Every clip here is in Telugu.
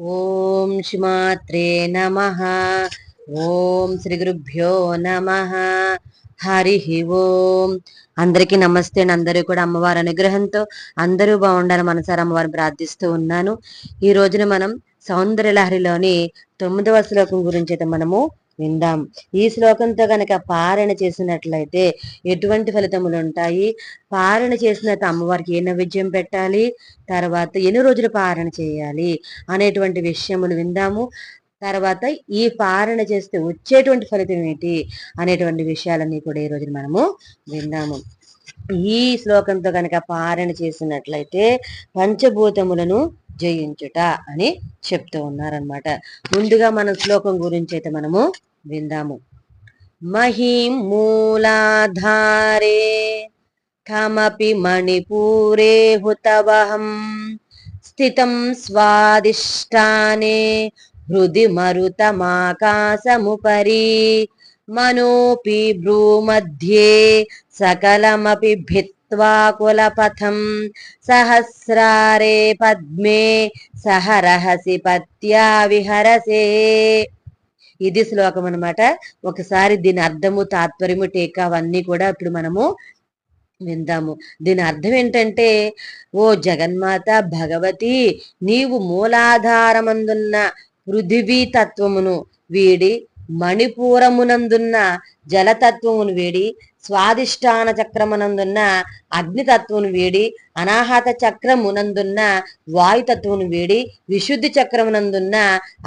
ఓం శ్రీమాత్రే నమ. ఓం శ్రీ గురుభ్యో నమ. హరి ఓం. అందరికీ నమస్తే అందరూ కూడా అమ్మవారి అనుగ్రహంతో అందరూ బాగుండాలని మనసారి అమ్మవారిని ప్రార్థిస్తూ ఉన్నాను. ఈ రోజున మనం సౌందర్యలహరిలోని తొమ్మిదవ శ్లోకం గురించి అయితే మనము విందాం. ఈ శ్లోకంతో గనక పారణ చేసినట్లయితే ఎటువంటి ఫలితములు ఉంటాయి పారణ చేసిన అమ్మవారికి ఏ నైవేద్యం పెట్టాలి? తర్వాత ఎన్ని రోజులు పారణ చేయాలి? అనేటువంటి విషయములు విందాము. తర్వాత ఈ పారణ చేస్తే వచ్చేటువంటి ఫలితం ఏంటి అనేటువంటి విషయాలన్నీ కూడా ఈ రోజు మనము విందాము. ఈ శ్లోకంతో కనుక పారణ చేసినట్లయితే పంచభూతములను జయించుట అని చెప్తూ ఉన్నారనమాట ముందుగా మన శ్లోకం గురించి అయితే మనము విందాము. మహిం మూలాధారే కమపి మణిపూరే హుతవహం స్థితం స్వాదిష్టానే హృది మరుతమాకాశముపరి మనోపి భ్రూमध्ये సకలమపి భిత్వా కులపథం సహస్రారే పద్మే సహ రహసి పత్యా విహరసే ఇది శ్లోకం అనమాట ఒకసారి దీని అర్థము తాత్పర్యము టీకా అవన్నీ కూడా ఇప్పుడు మనము విందాము. దీని అర్థం ఏంటంటే ఓ జగన్మాత భగవతి నీవు మూలాధారమందున్న పృథివీ తత్వమును వీడి మణిపూరమునందున్న జలతత్వమును వీడి స్వాదిష్టాన చక్రమునందున్న అగ్నితత్వమును వీడి అనాహత చక్రమునందున్న వాయుతత్వమును వీడి విశుద్ధి చక్రమునందున్న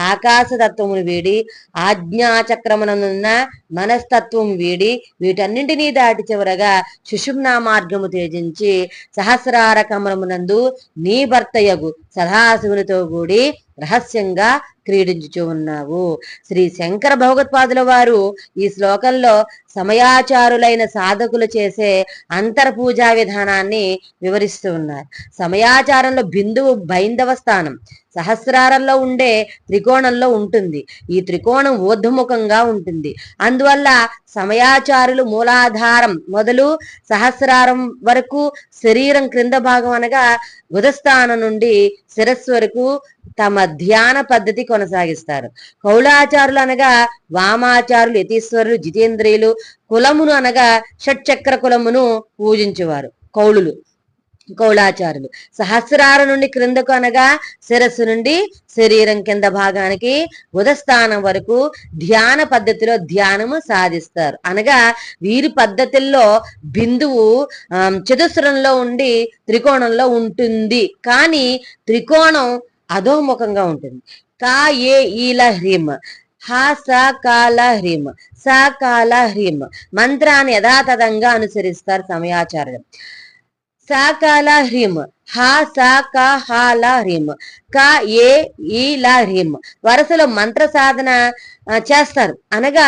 ఆకాశతత్వమును వీడి ఆజ్ఞాచక్రమునందున్న మనస్తత్వం వీడి వీటన్నింటినీ దాటి చివరగా సుషుమ్నా మార్గము తేజించి సహస్రార కమలమునందు నీ భర్తయగు సదాశివునితో కూడి రహస్యంగా క్రీడించుచూ ఉన్నావు. శ్రీ శంకర భగవత్పాదుల వారు ఈ శ్లోకంలో సమయాచారులైన సాధకులు చేసే అంతర్పూజా విధానాన్ని వివరిస్తూ ఉన్నారు. సమయాచారంలో బిందువు బైందవ స్థానం. సహస్రారంలో ఉండే త్రికోణంలో ఉంటుంది. ఈ త్రికోణం ఊర్ధముఖంగా ఉంటుంది. అందువల్ల సమయాచారులు మూలాధారం మొదలు సహస్రారం వరకు శరీరం క్రింద భాగం అనగా ఉదస్థానం నుండి శిరస్సు వరకు తమ ధ్యాన పద్ధతి కొనసాగిస్తారు. కౌలాచారులు అనగా వామాచారులు యతీశ్వరులు జితేంద్రియులు కులమును అనగా షట్చక్ర కులమును పూజించేవారు. కౌలులు. కౌళాచారులు సహస్రార నుండి క్రిందకు అనగా శిరస్సు నుండి శరీరం కింద భాగానికి ఉదస్థానం వరకు ధ్యాన పద్ధతిలో ధ్యానము సాధిస్తారు. అనగా వీరి పద్ధతుల్లో బిందువు చతుస్రంలో ఉండి త్రికోణంలో ఉంటుంది. కానీ త్రికోణం అధోముఖంగా ఉంటుంది. కా ఏ ఈల హ్రీమ్ హా స కాల హ్రీమ్ స కాల హ్రీమ్ మంత్రాన్ని యథాతథంగా అనుసరిస్తారు సమయాచార్యం సాకాల హ్రీం హా సా కా హా లా హ్రీం క ఏ ఈ లా హ్రీం వరుసలో మంత్ర సాధన చేస్తారు అనగా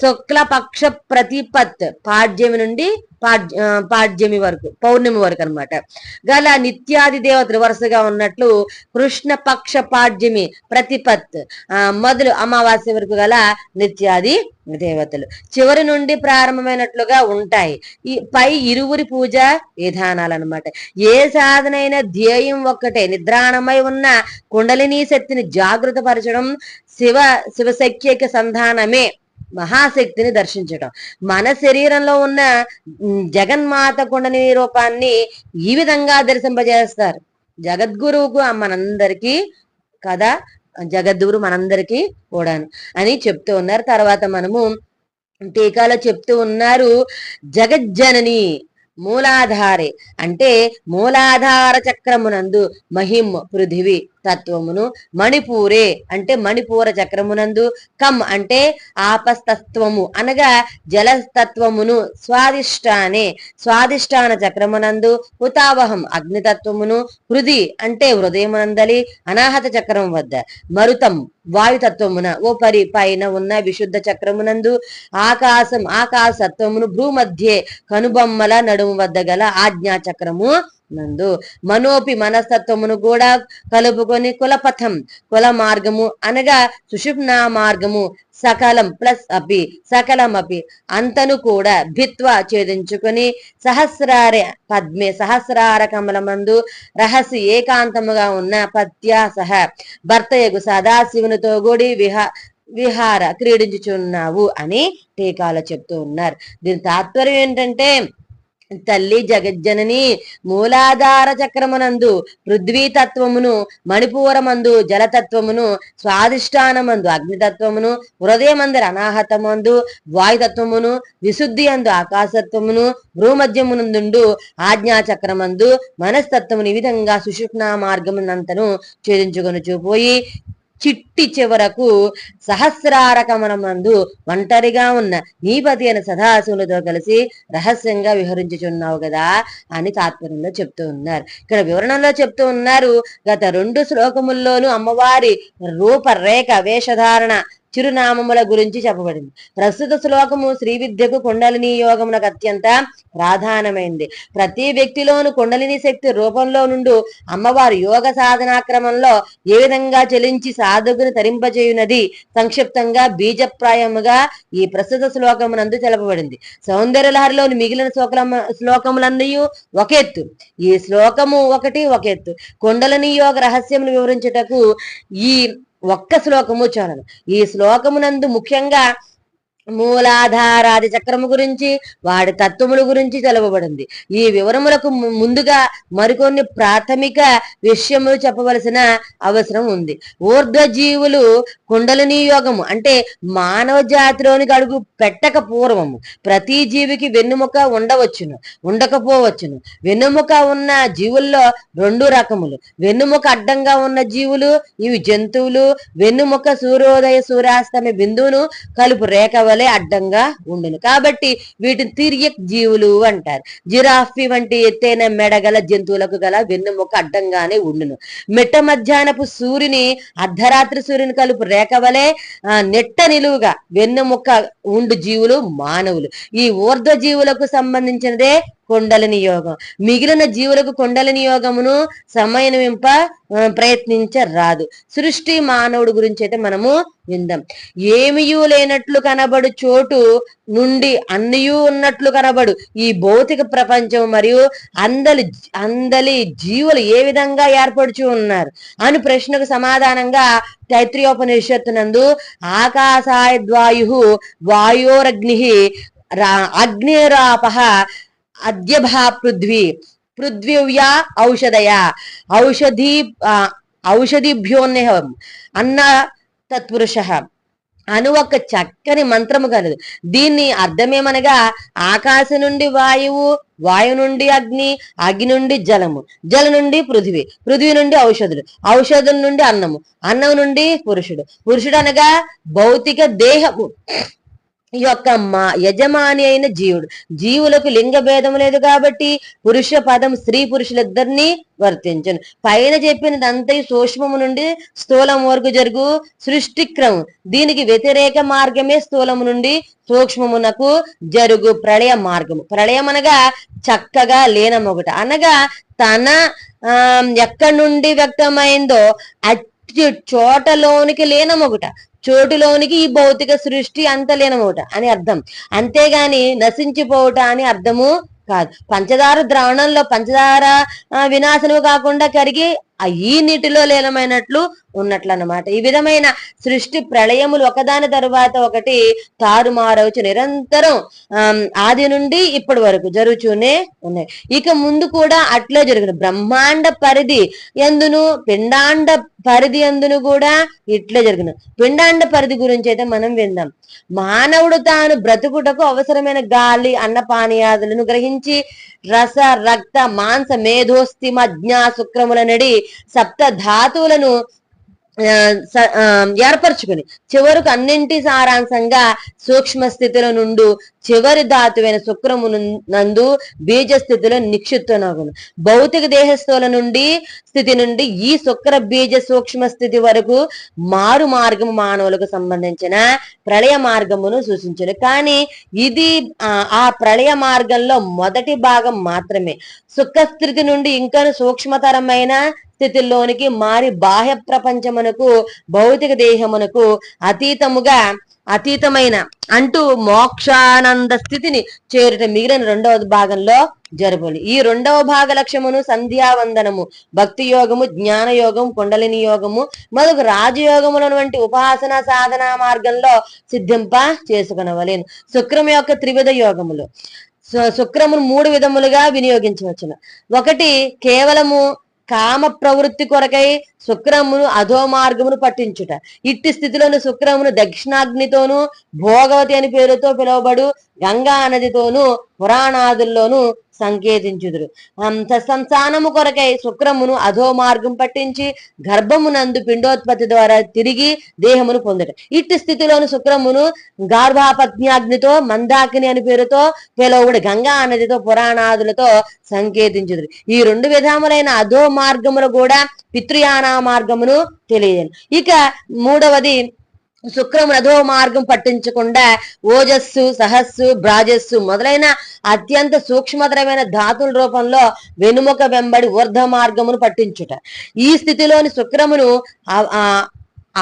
శుక్ల పక్ష ప్రతిపత్ పాడ్యమి నుండి పాడ్యమి వరకు పౌర్ణమి వరకు అనమాట గల నిత్యాది దేవతలు వరుసగా ఉన్నట్లు కృష్ణ పక్ష పాడ్యమి ప్రతిపత్ మొదలు అమావాస్య వరకు గల నిత్యాది దేవతలు. చివరి నుండి ప్రారంభమైనట్లుగా ఉంటాయి. ఈ పై ఇరువురి పూజ విధానాలు అనమాట ఏ సాధనైన ధ్యేయం ఒక్కటే నిద్రాణమై ఉన్న కుండలినీ శక్తిని జాగృత పరచడం శివ శివశక్తికి సంధానమే. మహాశక్తిని దర్శించటం. మన శరీరంలో ఉన్న జగన్మాత కుండని రూపాన్ని ఈ విధంగా దర్శింపజేస్తారు. జగద్గురువుకు మనందరికీ కదా? జగద్గురు మనందరికీ కూడాను అని చెప్తూ ఉన్నారు. తర్వాత మనము టీకాలో చెప్తూ ఉన్నారు జగజ్జనని మూలాధారే అంటే మూలాధార చక్రమునందు మహిం పృథివి తత్వమును మణిపూరే అంటే మణిపూర చక్రమునందు. కమ్ అంటే ఆపస్తత్వము అనగా జలతత్వమును స్వాదిష్టానే. స్వాదిష్టాన చక్రమునందు ఉతావహం అగ్నితత్వమును హృది అంటే హృదయమునందలి అనాహత చక్రం వద్ద. మరుతం వాయుతత్వమున ఓ పరి పైన ఉన్న విశుద్ధ చక్రమునందు ఆకాశం ఆకాశత్వమును భూమధ్యే కనుబొమ్మల నడుము వద్ద గల ఆజ్ఞా చక్రము నందు. మనోపి మనస్తత్వమును కూడా కలుపుకొని కులపథం కుల మార్గము అనగా సుషుప్నా మార్గము సకలం ప్లస్ అపి సకలం అపి. అంతను కూడా భిత్వ ఛేదించుకొని సహస్రార పద్మే సహస్రార కమలమందు రహస్య ఏకాంతముగా ఉన్న పత్యాసహ భర్తయగు సదాశివునితో కూడి విహా విహార క్రీడించుచున్నావు అని టీకాలు చెప్తూ ఉన్నారు. దీని తాత్పర్యం ఏంటంటే తల్లి జగజ్జనని మూలాధార చక్రమునందు పృథ్వీ తత్వమును మణిపూరమందు జలతత్వమును స్వాధిష్టానమందు అగ్నితత్వమును హృదయమందర అనాహతమందు వాయుతత్వమును విశుద్ధి అందు ఆకాశత్వమును భూమధ్యమునందుండు ఆజ్ఞాచక్రమందు మనస్తత్వమును ఈ విధంగా సుషుప్నా మార్గమునంతను ఛేదించుకొని చూపోయి చిట్టి చివరకు సహస్రారకమనమందు ఒంటరిగా ఉన్న నీపతి అయిన సదాశివులతో కలిసి రహస్యంగా విహరించుచున్నావు కదా అని తాత్పర్యంలో చెప్తూ ఉన్నారు. ఇక్కడ వివరణలో చెప్తూ ఉన్నారు గత రెండు శ్లోకముల్లోనూ అమ్మవారి రూపరేఖ వేషధారణ చిరునామముల గురించి చెప్పబడింది. ప్రస్తుత శ్లోకము శ్రీ విద్యకు కుండలిని యోగమునకు అత్యంత ప్రాధానమైంది. ప్రతి వ్యక్తిలోను కుండలిని శక్తి రూపంలో నుండి అమ్మవారు యోగ సాధనాక్రమంలో ఏ విధంగా చెలించి సాధకుని తరింపజేయునది సంక్షిప్తంగా బీజప్రాయముగా ఈ ప్రస్తుత శ్లోకమునందు తెలపబడింది. సౌందర్యలహరిలోని మిగిలిన శ్లోకల శ్లోకములన్నీ ఒక ఎత్తు. ఈ శ్లోకము ఒకటి ఒక ఎత్తు. కుండలిని యోగ రహస్యమును వివరించుటకు ఈ ఒక్క శ్లోకము చాలను ఈ శ్లోకమునందు ముఖ్యంగా మూలాధారాది చక్రము గురించి వాడి తత్వముల గురించి తెలవబడింది. ఈ వివరములకు ముందుగా మరికొన్ని ప్రాథమిక విషయములు చెప్పవలసిన అవసరం ఉంది. ఊర్ధ్వజీవులు కుండలిని యోగము అంటే మానవ జాతిలోనికి అడుగు పెట్టక పూర్వము ప్రతి జీవికి వెన్నుముక ఉండవచ్చును ఉండకపోవచ్చును. వెన్నుముక ఉన్న జీవుల్లో రెండు రకములు. వెన్నుముక అడ్డంగా ఉన్న జీవులు ఇవి జంతువులు. వెన్నుముక సూర్యోదయ సూర్యాస్తమ బిందువును కలుపు రేఖ వలె అడ్డంగా ఉండును. కాబట్టి వీటిని తిరియక్ జీవులు అంటారు. జిరాఫీ వంటి ఎత్తైన మెడగల జంతువులకు గల వెన్నుముక అడ్డంగానే ఉండును. మిట్ట మధ్యాహ్నపు సూర్యుని అర్ధరాత్రి సూర్యుని కలుపు రేఖ వలె నెట్ట నిలువుగా వెన్నుముక ఉండు జీవులు మానవులు. ఈ ఊర్ధ్వ జీవులకు సంబంధించినదే కొండలని యోగం మిగిలిన జీవులకు కొండలని యోగమును సమన్వయింప ప్రయత్నించరాదు. సృష్టి మానవుడు గురించి అయితే మనము విందాం. ఏమియూ లేనట్లు కనబడు చోటు నుండి అన్నియూ ఉన్నట్లు కనబడు. ఈ భౌతిక ప్రపంచం మరియు అందలి అందలి జీవులు ఏ విధంగా ఏర్పడుచు ఉన్నారు? అని ప్రశ్నకు సమాధానంగా తైత్రియోపనిషత్తునందు ఆకాశాయద్వాయు వాయోరగ్ని రా అగ్నిరాప అద్యభా పృథ్వీ పృథ్వ్యా ఔషధయ ఔషధి ఆ, ఔషధిభ్యోన్యహం అన్న తత్పురుష అను ఒక చక్కని మంత్రము కలదు. దీన్ని అర్థమేమనగా ఆకాశం నుండి వాయువు వాయు నుండి అగ్ని అగ్ని నుండి జలము జల నుండి పృథివీ పృథివీ నుండి ఔషధులు ఔషధుల నుండి అన్నము అన్నం నుండి పురుషుడు. పురుషుడు అనగా భౌతిక దేహము. యొక్క మా యజమాని అయిన జీవుడు. జీవులకు లింగ భేదం లేదు కాబట్టి పురుష పదం స్త్రీ పురుషులిద్దరినీ వర్తించను. పైన చెప్పినదంతా సూక్ష్మము నుండి స్థూలం వరకు జరుగు సృష్టి క్రమం దీనికి వ్యతిరేక మార్గమే స్థూలము నుండి సూక్ష్మమునకు జరుగు ప్రళయ మార్గము. ప్రళయం అనగా చక్కగా లేనమొకట అనగా తన ఆ ఎక్కడి నుండి వ్యక్తమైందో చోటలోనికి లేనమొకట చోటులోనికి ఈ భౌతిక సృష్టి అంత లేనమొకట అని అర్థం. అంతేగాని నశించిపోవుట అని అర్థము కాదు. పంచదార ద్రావణంలో పంచదార వినాశనము కాకుండా కరిగి ఆ ఈ నీటిలో లీనమైనట్లు ఉన్నట్లు అన్నమాట ఈ విధమైన సృష్టి ప్రళయములు ఒకదాని తరువాత ఒకటి తారుమారవచ్చు నిరంతరం ఆది నుండి ఇప్పటి వరకు జరుగుతూనే ఉన్నాయి. ఇక ముందు కూడా అట్లే జరుగుతుంది. బ్రహ్మాండ పరిధి ఎందును పిండాండ పరిధి ఎందును కూడా ఇట్లే జరిగిన పిండాండ పరిధి గురించి అయితే మనం విందాం. మానవుడు తాను బ్రతుకుటకు అవసరమైన గాలి అన్న పానీయాదులను గ్రహించి రస రక్త మాంస మేధోస్థిమ జ్ఞా శుక్రముల నడి సప్త ధాతువులను ఏర్పరచుకుని చివరకు అన్నింటి సారాంశంగా సూక్ష్మ స్థితిలో నుండి చివరి ధాతువైన శుక్రము నందు బీజ స్థితిలో నిక్షిప్తనగును. భౌతిక దేహస్థుల నుండి స్థితి నుండి ఈ శుక్ర బీజ సూక్ష్మ స్థితి వరకు మారు మార్గము మానవులకు సంబంధించిన ప్రళయ మార్గమును సూచించను. కానీ ఇది ఆ, ప్రళయ మార్గంలో మొదటి భాగం మాత్రమే. సుఖ స్థితి నుండి ఇంకా సూక్ష్మతరమైన స్థితిలోనికి మారి బాహ్య ప్రపంచమునకు భౌతిక దేహమునకు అతీతముగా అతీతమైన అంటూ మోక్షానంద స్థితిని చేరుట మిగిలిన రెండవ భాగంలో జరుపులు ఈ రెండవ భాగ లక్ష్యమును సంధ్యావందనము భక్తి యోగము జ్ఞాన యోగం కుండలిని యోగము మొదలు రాజయోగములను వంటి ఉపాసన సాధన మార్గంలో సిద్ధింప చేసుకునవలేను. శుక్రం యొక్క త్రివిధ యోగములు. శుక్రమును మూడు విధములుగా వినియోగించవచ్చును. ఒకటి కేవలము కామ ప్రవృత్తి కొరకై శుక్రమును అధో మార్గమును పట్టించుట. ఇట్టి స్థితిలోని శుక్రమును దక్షిణాగ్నితోనూ భోగవతి అని పేరుతో పిలువబడు గంగా నదితోనూ పురాణాదుల్లోనూ సంకేతించుదురు. సంతానము కొరకై శుక్రమును అధో మార్గం పట్టించి గర్భమునందు పిండోత్పత్తి ద్వారా తిరిగి దేహమును పొందట. ఇట్టి స్థితిలోని శుక్రమును గార్భాపత్న్యాగ్నితో మందాకిని అని పేరుతో పిలవుడు గంగా నదితో పురాణాదులతో సంకేతించుదురు. ఈ రెండు విధములైన అధో మార్గములు కూడా పితృయాన మార్గమును తెలియదు ఇక మూడవది శుక్రం అధో మార్గం పట్టించకుండా ఓజస్సు సహస్సు బ్రాజస్సు మొదలైన అత్యంత సూక్ష్మతరమైన ధాతుల రూపంలో వెనుముక వెంబడి ఊర్ధ మార్గమును పట్టించుట. ఈ స్థితిలోని శుక్రమును ఆ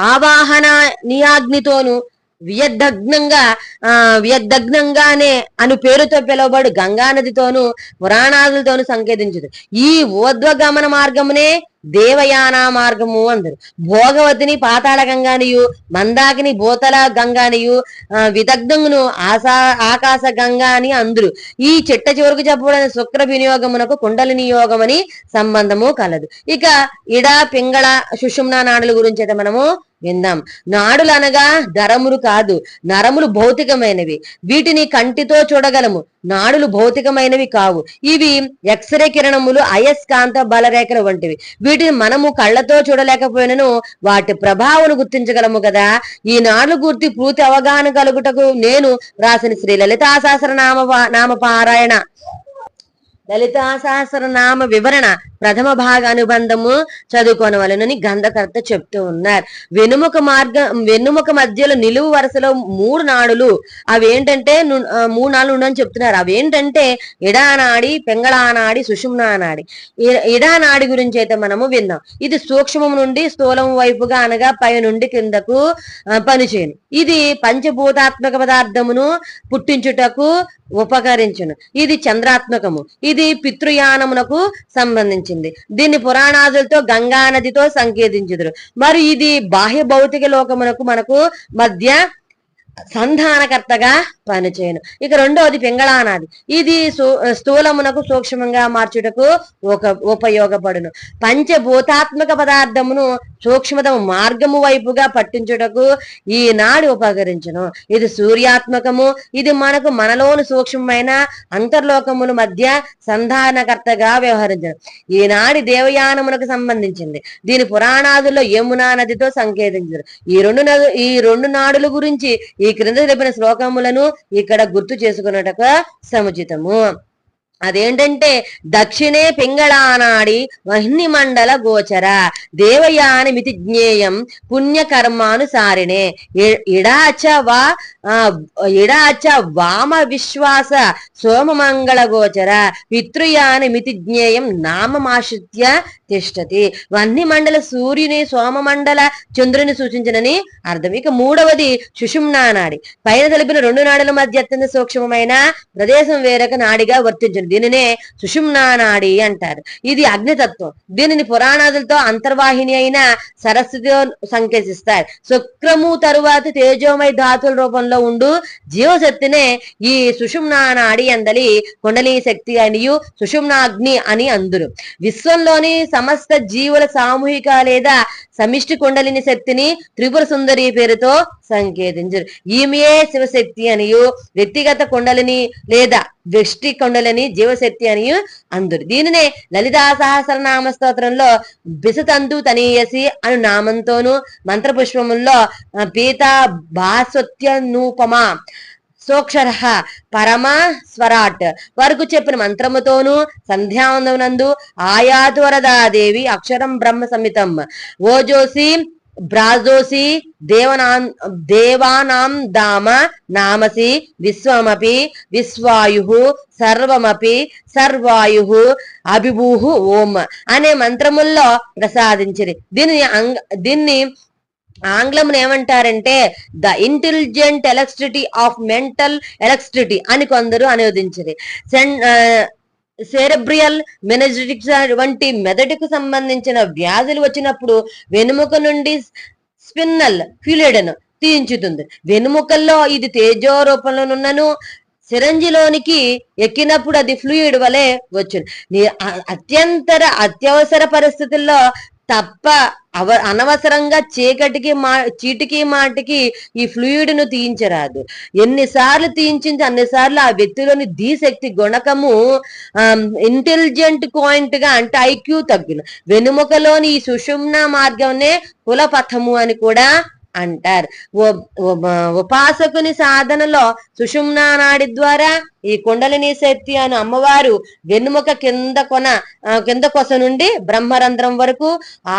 ఆవాహన నియాగ్నితోను వ్యదగ్నంగా ఆ వ్యదగ్నంగానే అను పేరుతో పిలువబడు గంగా నదితోను పురాణాదులతోను సంకేతించదు. ఈ ఊర్ధ్వగమన మార్గమునే దేవయాన మార్గము అందరు. భోగవతిని పాతాళ గంగానియు మందాకిని భూతల గంగానియు ఆ, ఆశా ఆకాశ గంగా అని అందరు. ఈ చిట్ట చివరకు చెప్పబడిన శుక్ర వినియోగమునకు కుండలి నియోగం అని సంబంధము కలదు. ఇక ఇడ పింగళ సుషుమ్నా నాడుల గురించి అయితే మనము విందాం. నాడులు అనగా నరములు కాదు నరములు భౌతికమైనవి. వీటిని కంటితో చూడగలము. నాడులు భౌతికమైనవి కావు. ఇవి ఎక్స్రే కిరణములు అయస్కాంత బలరేఖలు వంటివి. వీటిని మనము కళ్ళతో చూడలేకపోయినను వాటి ప్రభావం గుర్తించగలము కదా. ఈ నాడులు గుర్తి పూర్తి అవగాహన కలుగుటకు నేను రాసిన శ్రీ లలితా సహస్ర నామ నామ పారాయణ లలితా సహస్ర నామ వివరణ ప్రథమ భాగ అనుబంధము చదువుకోనవలనని గంధకర్త చెప్తూ ఉన్నారు. వెనుముక మార్గం వెన్నుముక మధ్యలో నిలువు వరుసలో మూడు నాడులు. అవేంటంటే మూడు నాడులు ఉండని చెప్తున్నారు. అవి ఏంటంటే ఇడానాడి పెంగళానాడి సుషుమ్నానాడి. ఇడానాడి గురించి అయితే మనము విన్నాం. ఇది సూక్ష్మం నుండి స్థూలం వైపుగా అనగా పై నుండి కిందకు పనిచేయను. ఇది పంచభూతాత్మక పదార్థమును పుట్టించుటకు ఉపకరించును. ఇది చంద్రాత్మకము. ఇది పితృయానమునకు సంబంధించింది. దీన్ని పురాణాదులతో గంగా నదితో సంకేతించుదురు మరి ఇది బాహ్య భౌతిక లోకమునకు మనకు మధ్య సంధానకర్తగా పనిచేయను. ఇక రెండవది పింగళానాది. ఇది స్థూలమునకు సూక్ష్మంగా మార్చుటకు ఒక ఉపయోగపడును. పంచభూతాత్మక పదార్థమును సూక్ష్మతమ మార్గము వైపుగా పట్టించుటకు ఈనాడు ఉపకరించను. ఇది సూర్యాత్మకము ఇది మనకు మనలోని సూక్ష్మమైన అంతర్లోకముల మధ్య సంధానకర్తగా వ్యవహరించను. ఈనాడి దేవయానమునకు సంబంధించింది. దీని పురాణాదుల్లో యమునా నదితో సంకేతించారు ఈ రెండు ఈ రెండు నాడుల గురించి ఈ క్రింద తెలిపిన శ్లోకములను ఇక్కడ గుర్తు చేసుకున్నట్టుగా సముచితము. అదేంటంటే దక్షిణే పింగళానాడి వహ్ని మండల గోచర దేవయాని మితి జ్ఞేయం పుణ్యకర్మానుసారిణే. ఇడాచ వా ఇడాచ వామ విశ్వాస సోమమంగళ గోచర పితృయాని మితి జ్ఞేయం నామమాశ్రిత్య తిష్టతి. వన్ని మండల సూర్యుని సోమమండల చంద్రుని సూచించనని అర్థం. ఇక మూడవది సుషుమ్నా నాడి. పైన తెలిపిన రెండు నాడుల మధ్య అత్యంత సూక్ష్మమైన ప్రదేశం వేరొక నాడిగా వర్తించను. దీనినే సుషుమ్నా నాడి అంటారు. ఇది అగ్నితత్వం. దీనిని పురాణాదులతో అంతర్వాహిని అయిన సరస్వతితో సంకేతిస్తారు శుక్రము తరువాత తేజోమయ ధాతుల రూపంలో రూపంలో ఉండు. జీవశక్తినే ఈ సుషుమ్నా నాడి అందలి కుండలి శక్తి అనియు సుషుమ్నాగ్ని అని అందురు. విశ్వంలోని సమస్త జీవుల సామూహిక లేదా సమిష్టి కుండలిని శక్తిని త్రిపుర సుందరి పేరుతో సంకేతించరు. ఈమెయే శివశక్తి అనియు వ్యక్తిగత కుండలిని లేదా వ్యష్టి కుండలిని జీవశక్తి అని అందురు. దీనినే లలితా సహస్రనామ స్తోత్రంలో బిసతంతు తనీయసి అను నామంతోను మంత్రపుష్పముల్లో పీత భాస్వత్యను భాస్వత్యనూపమ సోక్షర పరమ స్వరాట్. వరకు చెప్పిన మంత్రముతోను సంధ్యావందనందు ఆయాద్వరదాదేవి అక్షరం బ్రహ్మ సమితం. ఓజోసి బ్రాజోసి దేవనా దేవానాం దామ నామసి విశ్వమపి విశ్వాయు సర్వమపి సర్వాయు అభిభూహు ఓం అనే మంత్రముల్లో ప్రసాదించిరి. దీన్ని అంగ దీన్ని ఆంగ్లం ఏమంటారంటే the intelligent electricity of mental electricity అని కొందరు అనువదించింది సెరెబ్రియల్ మెనజిటిక్స్ వంటి మెదడుకు సంబంధించిన వ్యాధులు వచ్చినప్పుడు వెనుముక నుండి స్పిన్నల్ ఫ్యూలిడను తీయించుతుంది. వెనుముకల్లో ఇది తేజో రూపంలోనున్నను సిరంజిలోనికి ఎక్కినప్పుడు అది ఫ్లూయిడ్ వలె వచ్చును. అత్యంతర అత్యవసర పరిస్థితుల్లో తప్ప అవ అనవసరంగా చీకటికి మా చీటికి మాటికి ఈ ఫ్లూయిడ్ను తీయించరాదు. ఎన్నిసార్లు తీయించింది అన్నిసార్లు ఆ వ్యక్తిలోని ధీశక్తి గుణకము ఇంటెలిజెంట్ పాయింట్గా అంటే ఐక్యూ తగ్గును. వెనుముకలోని ఈ సుషుమ్న మార్గంనే కులపథము అని కూడా అంటారు. ఉపాసకుని సాధనలో సుషుమ్నా నాడి ద్వారా ఈ కుండలిని శక్తి అని అమ్మవారు వెన్నుముక కింద కొన కింద కొస నుండి బ్రహ్మరంధ్రం వరకు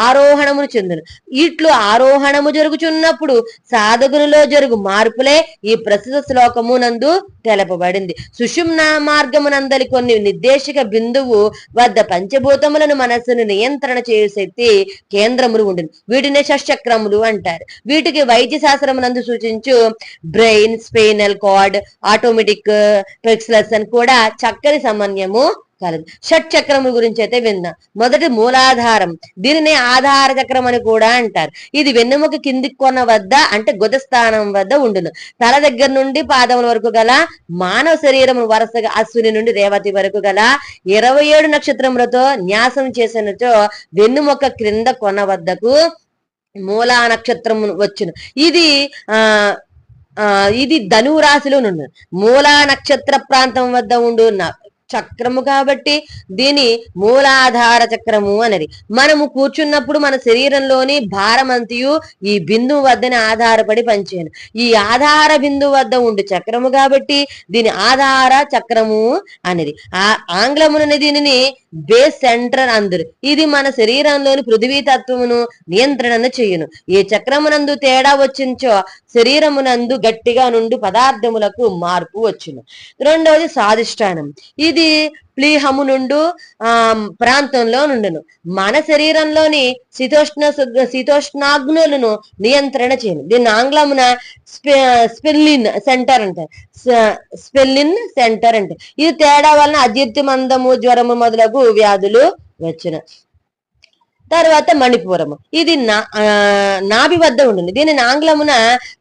ఆరోహణమును చెందును. ఇట్లు ఆరోహణము జరుగుచున్నప్పుడు సాధకునిలో జరుగు మార్పులే ఈ ప్రస్తుత శ్లోకము నందు తెలపబడింది. సుషుమ్నా మార్గమునందలి కొన్ని నిర్దేశక బిందువు వద్ద పంచభూతములను మనస్సును నియంత్రణ చేయు శక్తి కేంద్రములు ఉండింది వీటిని షష్చక్రములు అంటారు. వీటికి వైద్య శాస్త్రమునందు సూచించు బ్రెయిన్ స్పైనల్ కార్డ్ ఆటోమేటిక్ పెక్స్లస్ అని కూడా చక్కని సమన్యము కలదు. షట్ చక్రముల గురించి అయితే విందాం మొదటి మూలాధారం. దీనిని ఆధార చక్రం అని కూడా అంటారు. ఇది వెన్నెముక కిందికి కొన వద్ద అంటే గుద స్థానం వద్ద ఉండును. తల దగ్గర నుండి పాదముల వరకు గల మానవ శరీరం వరుసగా అశ్విని నుండి రేవతి వరకు గల ఇరవై ఏడు నక్షత్రములతో న్యాసం చేసినచో వెన్నుముక క్రింద కొన వద్దకు మూలా నక్షత్రం వచ్చును. ఇది ఆ ఇది ధనువు రాశిలో నుండి. మూలా నక్షత్ర ప్రాంతం వద్ద ఉండు న- చక్రము కాబట్టి దీని మూలాధార చక్రము అనేది మనము కూర్చున్నప్పుడు మన శరీరంలోని భారమంతియు ఈ బిందువు వద్దనే ఆధారపడి పనిచేయను. ఈ ఆధార బిందువు వద్ద ఉండు చక్రము కాబట్టి దీని ఆధార చక్రము అనేది ఆ ఆంగ్లమునని దీనిని బేస్ సెంటర్ అందరు ఇది మన శరీరంలోని పృథివీ తత్వమును నియంత్రణ చేయును. ఏ చక్రమునందు తేడా వచ్చించో శరీరమునందు గట్టిగా నుండి పదార్థములకు మార్పు వచ్చును. రెండవది సాధిష్టానం. ఇది ప్లీహము నుండు ఆ ప్రాంతంలో నుండును. మన శరీరంలోని శీతోష్ణ శీతోష్ణాగ్నులను నియంత్రణ చేయను. దీన్ని ఆంగ్లమున స్పెల్లిన్ సెంటర్ అంటారు. స్పెల్లిన్ సెంటర్ అంటే. ఇది తేడా వలన అజీర్తి మందము జ్వరము మొదలగు వ్యాధులు వచ్చిన. తర్వాత మణిపూరము. ఇది నా నాభి వద్ద ఉంటుంది. దీనిని ఆంగ్లమున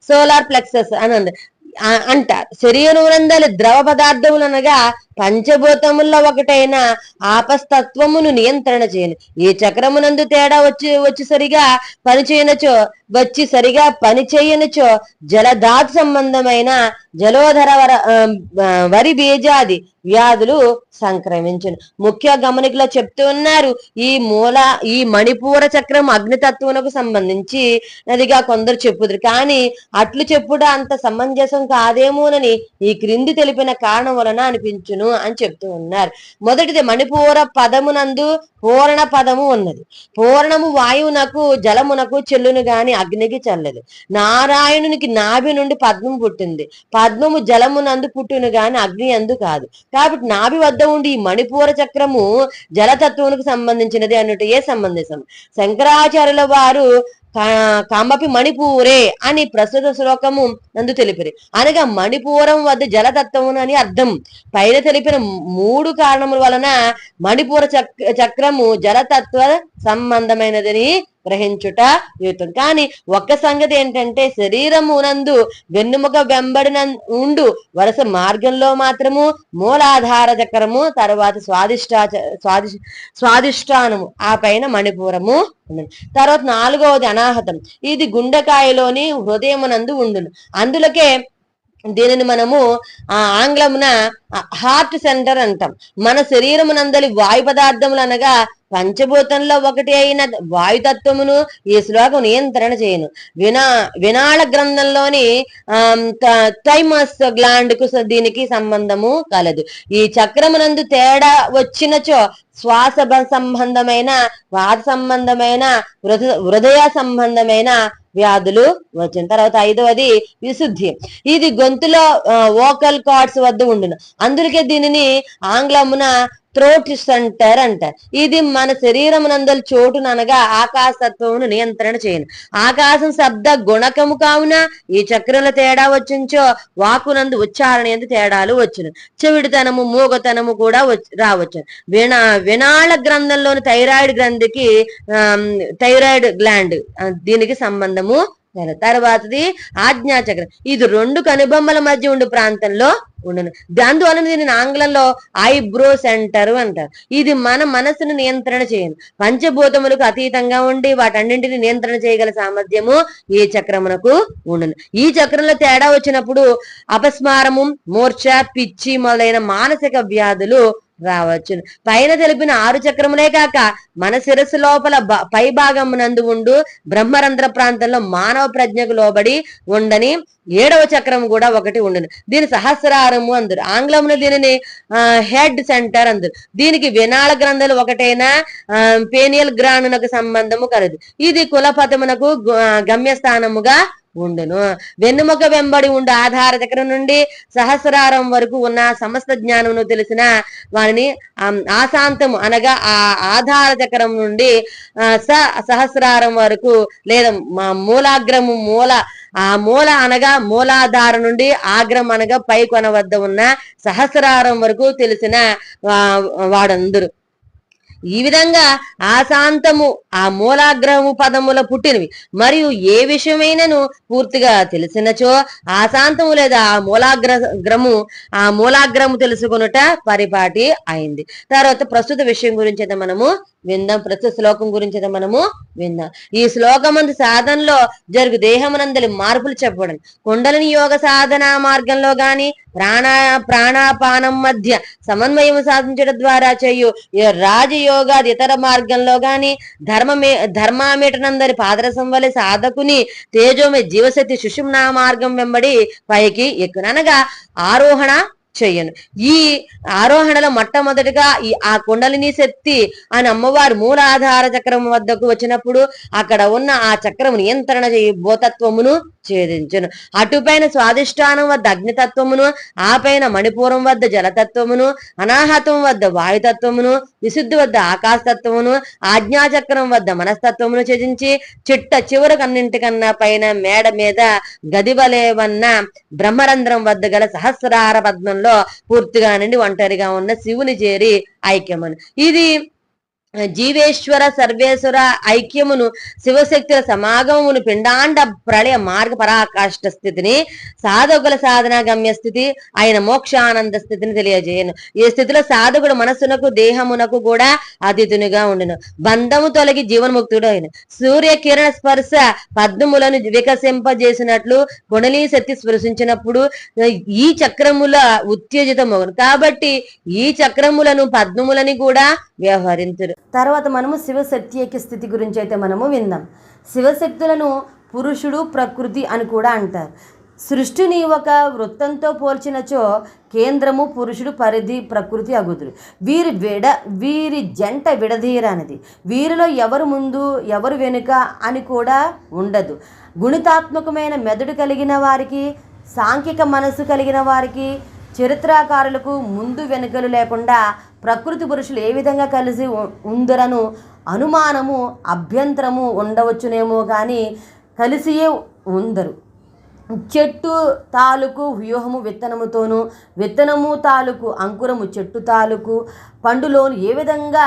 సోలార్ ప్లెక్సస్ అని అంటారు శరీరమునందలి ద్రవ పదార్థములు అనగా పంచభూతముల్లో ఒకటైన ఆపస్తత్వమును నియంత్రణ చేయను. ఏ చక్రమునందు తేడా వచ్చి వచ్చి సరిగా పని వచ్చి సరిగా పని చేయనచో జలధాతు సంబంధమైన జలోధర వర వరి బీజాది వ్యాధులు సంక్రమించును. ముఖ్య గమనికలో చెప్తూ ఉన్నారు ఈ మూల ఈ మణిపూర చక్రం అగ్నితత్వమునకు సంబంధించి నదిగా కొందరు చెప్పుదురు. కానీ అట్లు చెప్పుట అంత సమంజసం కాదేమోనని ఈ క్రింది తెలిపిన కారణం వలన అనిపించును అని చెప్తూ ఉన్నారు. మొదటిది మణిపూర పదమునందు పూర్ణ పదము ఉన్నది. పూర్ణము వాయువునకు జలమునకు చెల్లును గాని అగ్నికి చల్లదు. నారాయణునికి నాభి నుండి పద్మం పుట్టింది. పద్మము జలమునందు పుట్టును గాని అగ్ని అందు కాదు. కాబట్టి నాభి వద్ద ఉండి ఈ మణిపూర చక్రము జలతత్వమునకు సంబంధించినది అన్నట్టు ఏ సంబంధించం శంకరాచార్యుల వారు కామపి మణిపూరే అని ప్రస్తుత శ్లోకము నందు తెలిపిరి. అనగా మణిపూరం వద్ద జలతత్వమును అని అర్థం. పైన తెలిపిన మూడు కారణముల వలన మణిపూర చక్ చక్రము జలతత్వ సంబంధమైనదని గ్రహించుట యుతం కానీ ఒక్క సంగతి ఏంటంటే శరీరమునందు వెన్నుముక వెంబడిన ఉండు వరుస మార్గంలో మాత్రము మూలాధార చక్రము తర్వాత స్వాదిష్టా స్వాది స్వాదిష్టానము ఆ పైన మణిపూరము తర్వాత నాలుగవది అనాహతం. ఇది గుండెకాయలోని హృదయమునందు ఉండును. అందులకే దీనిని మనము ఆ ఆంగ్లమున హార్ట్ సెంటర్ అంటాం. మన శరీరమునందలి వాయు పదార్థములు అనగా పంచభూతంలో ఒకటి అయిన వాయుతత్వమును ఈ శ్లోకం నియంత్రణ చేయను. వినా వినాళ గ్రంథంలోని థైమస్ గ్లాండ్కు దీనికి సంబంధము కలదు. ఈ చక్రమునందు తేడా వచ్చినచో శ్వాస సంబంధమైన వాత సంబంధమైన హృదయ సంబంధమైన వ్యాధులు వచ్చిన తర్వాత ఐదవది విశుద్ధి. ఇది గొంతులో వోకల్ కార్డ్స్ వద్ద ఉండును. అందుకే దీనిని ఆంగ్లమున త్రోటిస్ సెంటర్ అంటారు ఇది మన శరీరం నందలి చోటుననగా అనగా ఆకాశతత్వమును నియంత్రణ చేయను. ఆకాశం శబ్ద గుణకము కావున ఈ చక్రంలో తేడా వచ్చించో వాకునందు ఉచ్చారణ ఎందు తేడాలు వచ్చును. చెవిడితనము మూగతనము కూడా రావచ్చు విన వినాళ గ్రంథంలోని థైరాయిడ్ గ్రంథికి ఆ థైరాయిడ్ గ్లాండ్ దీనికి సంబంధము కలదు. తర్వాతది ఆజ్ఞాచక్రం. ఇది రెండు కనుబొమ్మల మధ్య ఉండే ప్రాంతంలో ఉండను. దానివలన దీనిని ఆంగ్లంలో ఐబ్రో సెంటర్ అంటారు. ఇది మన మనసును నియంత్రణ చేయను. పంచభూతములకు అతీతంగా ఉండి వాటన్నింటిని నియంత్రణ చేయగల సామర్థ్యము ఈ చక్రమునకు ఉండను. ఈ చక్రంలో తేడా వచ్చినప్పుడు అపస్మారము మూర్ఛ పిచ్చి మొదలైన మానసిక వ్యాధులు రావచ్చు. పైన తెలిపిన ఆరు చక్రములే కాక మన శిరస్సు లోపల పై పై భాగమునందు ఉండు. బ్రహ్మరంధ్ర ప్రాంతంలో మానవ ప్రజ్ఞకు లోబడి ఉండని ఏడవ చక్రం కూడా ఒకటి ఉండను. దీని సహస్రారము అందరు. ఆంగ్లంలో దీనిని హెడ్ సెంటర్ అందరు. దీనికి వినాళ గ్రంథాలు ఒకటైన పేనియల్ గ్రానునకు సంబంధము కలదు. ఇది కులపథమునకు గమ్యస్థానముగా ఉండును. వెన్నుముక వెంబడి ఉండు ఆధార చక్రం నుండి సహస్రారం వరకు ఉన్న సమస్త జ్ఞానమును తెలిసిన వారిని ఆశాంతము అనగా ఆ ఆధార చక్రం నుండి ఆ, స సహస్రారం వరకు లేదా మా మూలాగ్రము మూల ఆ మూల అనగా మూలాధార నుండి ఆగ్రం అనగా పై కొన వద్ద ఉన్న సహస్రారం వరకు తెలిసిన వాడందరూ వాడందరు. ఈ విధంగా ఆశాంతము ఆ మూలాగ్రహము పదముల పుట్టినవి. మరియు ఏ విషయమైనను పూర్తిగా తెలిసినచో ఆశాంతము లేదా ఆ మూలాగ్రహము ఆ మూలాగ్రము తెలుసుకునుట పరిపాటి అయింది. తర్వాత ప్రస్తుత విషయం గురించి అయితే మనము విందాం. ప్రస్తుత శ్లోకం గురించి అయితే మనము విందాం. ఈ శ్లోకమందు సాధనలో జరుగు దేహమునందలి మార్పులు చెప్పడం కుండలిని యోగ సాధన మార్గంలో గాని ప్రాణ ప్రాణాపానం మధ్య సమన్వయం సాధించడం ద్వారా చేయు ఈ రాజయోగాది ఇతర మార్గంలో గాని ధర్మమే ధర్మామీటనందరి పాదరసం వలె సాధకుని తేజోమే జీవశక్తి సుషుమ్నా మార్గం వెంబడి పైకి ఎక్కునగా ఆరోహణ చెయ్యను ఈ ఆరోహణలో మొట్టమొదటిగా ఈ ఆ కుండలిని శక్తి అని అమ్మవారు మూలాధార చక్రం వద్దకు వచ్చినప్పుడు అక్కడ ఉన్న ఆ చక్రము నియంత్రణ చేయి భూతత్వమును ఛేదించును. అటుపైన స్వాదిష్టానం వద్ద అగ్నితత్వమును ఆ పైన మణిపూరం వద్ద జలతత్వమును అనాహతం వద్ద వాయుతత్వమును విశుద్ధి వద్ద ఆకాశతత్వమును ఆజ్ఞాచక్రం వద్ద మనస్తత్వమును ఛేదించి చిట్ట చివరకు అన్నింటికన్నా పైన మేడ మీద గదివలేవన్న బ్రహ్మరంధ్రం వద్ద గల సహస్రార పద్మంలో పూర్తిగా నుండి ఒంటరిగా ఉన్న శివుని చేరి ఐక్యమని. ఇది జీవేశ్వర సర్వేశ్వర ఐక్యమును శివశక్తుల సమాగమమును పిండాండ ప్రళయ మార్గ పరాకాష్ట స్థితిని సాధకుల సాధన గమ్య స్థితి ఆయన మోక్షానంద స్థితిని తెలియజేయను. ఈ స్థితిలో సాధకుడు మనస్సునకు దేహమునకు కూడా అతిథునిగా ఉండును. బంధము తొలగి జీవన్ముక్తుడు అయిన సూర్య కిరణ స్పర్శ పద్మములను వికసింపజేసినట్లు గుణలీ శక్తి స్పృశించినప్పుడు ఈ చక్రముల ఉత్తేజితమవును కాబట్టి ఈ చక్రములను పద్మములని కూడా వ్యవహరించరు తర్వాత మనము శివశక్తి యొక్క స్థితి గురించి అయితే మనము విందాం. శివశక్తులను పురుషుడు ప్రకృతి అని కూడా అంటారు. సృష్టిని ఒక వృత్తంతో పోల్చినచో కేంద్రము పురుషుడు పరిధి ప్రకృతి అగుదురు. వీరి విడ వీరి జంట విడదీయరానిది వీరిలో ఎవరు ముందు ఎవరు వెనుక అని కూడా ఉండదు. గుణితాత్మకమైన మెదడు కలిగిన వారికి సాంఘిక మనసు కలిగిన వారికి చరిత్రకారులకు ముందు వెనుకలు లేకుండా ప్రకృతి పురుషులు ఏ విధంగా కలిసి ఉందరను అనుమానము అభ్యంతరము ఉండవచ్చునేమో కానీ కలిసియే ఉందరు. చెట్టు తాలూకు వ్యూహము విత్తనముతోనూ విత్తనము తాలూకు అంకురము చెట్టు తాలూకు పండులోను ఏ విధంగా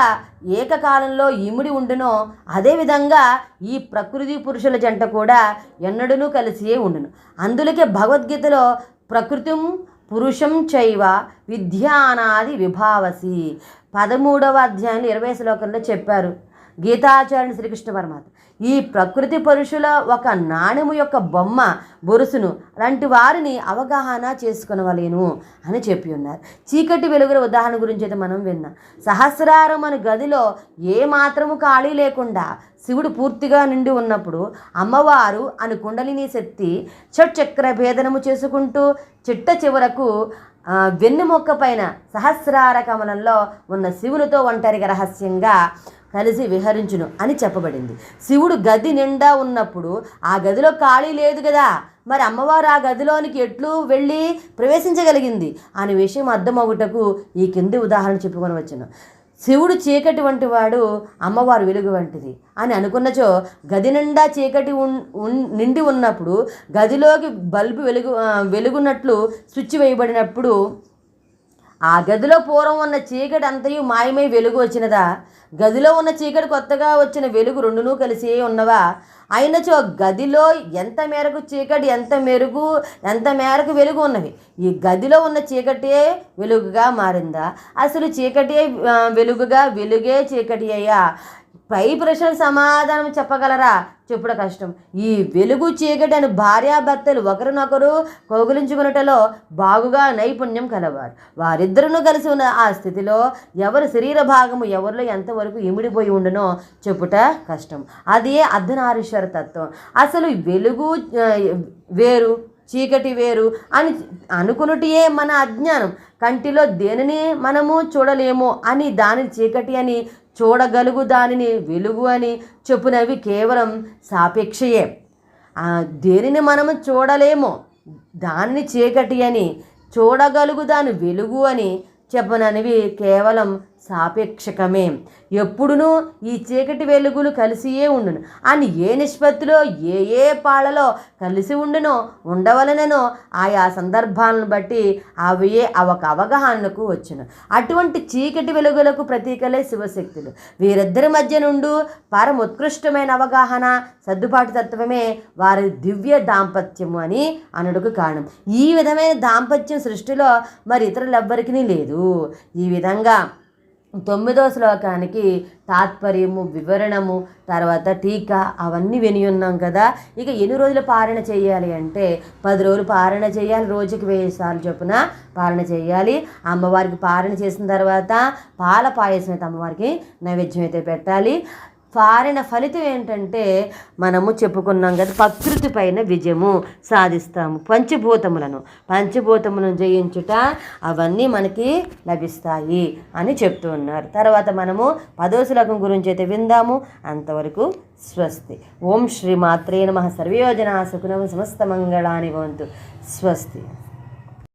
ఏకకాలంలో ఇముడి ఉండునో అదేవిధంగా ఈ ప్రకృతి పురుషుల జంట కూడా ఎన్నడూనూ కలిసియే ఉండును. అందులకే భగవద్గీతలో ప్రకృతి పురుషం చైవ విద్యానాది విభావసి. పదమూడవ అధ్యాయంలో ఇరవై శ్లోకంలో చెప్పారు గీతాచార్యుని శ్రీకృష్ణ పరమాత్మ. ఈ ప్రకృతి పురుషుల ఒక నాణెము యొక్క బొమ్మ బొరుసును లాంటి వారిని అవగాహన చేసుకునవలేను అని చెప్పి ఉన్నారు. చీకటి వెలుగుల ఉదాహరణ గురించి అయితే మనం విన్నాం. సహస్రారం అనే గదిలో ఏ మాత్రము ఖాళీ లేకుండా శివుడు పూర్తిగా నిండి ఉన్నప్పుడు అమ్మవారు అని కుండలిని శక్తి షట్చక్ర భేదనము చేసుకుంటూ చిట్ట చివరకు వెన్నుమొక్క పైన సహస్రార కమలంలో ఉన్న శివునితో ఒంటరిగా రహస్యంగా కలిసి విహరించును అని చెప్పబడింది. శివుడు గది నిండా ఉన్నప్పుడు ఆ గదిలో ఖాళీ లేదు కదా మరి అమ్మవారు ఆ గదిలోనికి ఎట్లు వెళ్ళి ప్రవేశించగలిగింది? అనే విషయం అర్థమవుటకు ఈ కింది ఉదాహరణ చెప్పుకొని వచ్చాను శివుడు చీకటి వంటి వాడు అమ్మవారు వెలుగు వంటిది అని అనుకున్నచో గది నిండా చీకటి ఉన్ నిండి ఉన్నప్పుడు గదిలోకి బల్బు వెలుగు వెలుగున్నట్లు స్విచ్ వేయబడినప్పుడు ఆ గదిలో పూర్వం ఉన్న చీకటి అంతయు మాయమై వెలుగు వచ్చినదా? గదిలో ఉన్న చీకటి కొత్తగా వచ్చిన వెలుగు రెండునూ కలిసి ఉన్నవా? అయినచో గదిలో ఎంత మేరకు చీకటి ఎంత మెరుగు ఎంత మేరకు వెలుగు ఉన్నవి? ఈ గదిలో ఉన్న చీకటే వెలుగుగా మారిందా? అసలు చీకటే వెలుగుగా వెలుగే చీకటి అయ్యా. పై ప్రశ్నకు సమాధానం చెప్పగలరా? చెప్పుడు కష్టం. ఈ వెలుగు చీకటి అని భార్యాభర్తలు ఒకరినొకరు కౌగులించుకున్నటలో బాగుగా నైపుణ్యం కలవారు. వారిద్దరును కలిసి ఉన్న ఆ స్థితిలో ఎవరి శరీర భాగము ఎవరిలో ఎంతవరకు ఇమిడిపోయి ఉండునో చెప్పుట కష్టం. అదే అర్ధనారీశ్వర తత్వం. అసలు వెలుగు వేరు చీకటి వేరు అని అనుకున్నటియే మన అజ్ఞానం. కంటిలో దేనిని మనము చూడలేము అని దాని చీకటి అని చూడగలుగు దానిని వెలుగు అని చెప్పునవి కేవలం సాపేక్షయే. దేనిని మనము చూడలేమో? దానిని చీకటి అని చూడగలుగు దాని వెలుగు అని చెప్పననివి కేవలం సాపేక్షకమే. ఎప్పుడునూ ఈ చీకటి వెలుగులు కలిసియే ఉండును. అని ఏ నిష్పత్తిలో ఏ ఏ పాళలో కలిసి ఉండునో ఉండవలననో ఆయా సందర్భాలను బట్టి అవే ఒక అవగాహనకు వచ్చును. అటువంటి చీకటి వెలుగులకు ప్రతీకలే శివశక్తులు. వీరిద్దరి మధ్య నుండు పరమోత్కృష్టమైన అవగాహన సర్దుబాటు తత్వమే వారి దివ్య దాంపత్యము అని అనుడుకు కారణం ఈ విధమైన దాంపత్యం సృష్టిలో మరి ఇతరులెవ్వరికీ లేదు. ఈ విధంగా తొమ్మిదో శ్లోకానికి తాత్పర్యము వివరణము తర్వాత టీకా అవన్నీ విని ఉన్నాం కదా. ఇక ఎన్ని రోజులు పారణ చేయాలి అంటే పది రోజులు పారణ చేయాలి రోజుకి వెయ్యి సార్లు చొప్పున పాలన చేయాలి. అమ్మవారికి పారణ చేసిన తర్వాత పాల పాయసం అయితే అమ్మవారికి నైవేద్యం అయితే పెట్టాలి. పారిన ఫలితం ఏంటంటే మనము చెప్పుకున్నాం కదా ప్రకృతి పైన విజయము సాధిస్తాము. పంచభూతములను పంచభూతములను జయించుట అవన్నీ మనకి లభిస్తాయి అని చెప్తూ ఉన్నారు. తర్వాత మనము పదో శ్లోకం గురించి అయితే విందాము. అంతవరకు స్వస్తి. ఓం శ్రీ మాత్రే నమ. సర్వయోజన సుఖనం సమస్త మంగళాని భవంతు. స్వస్తి.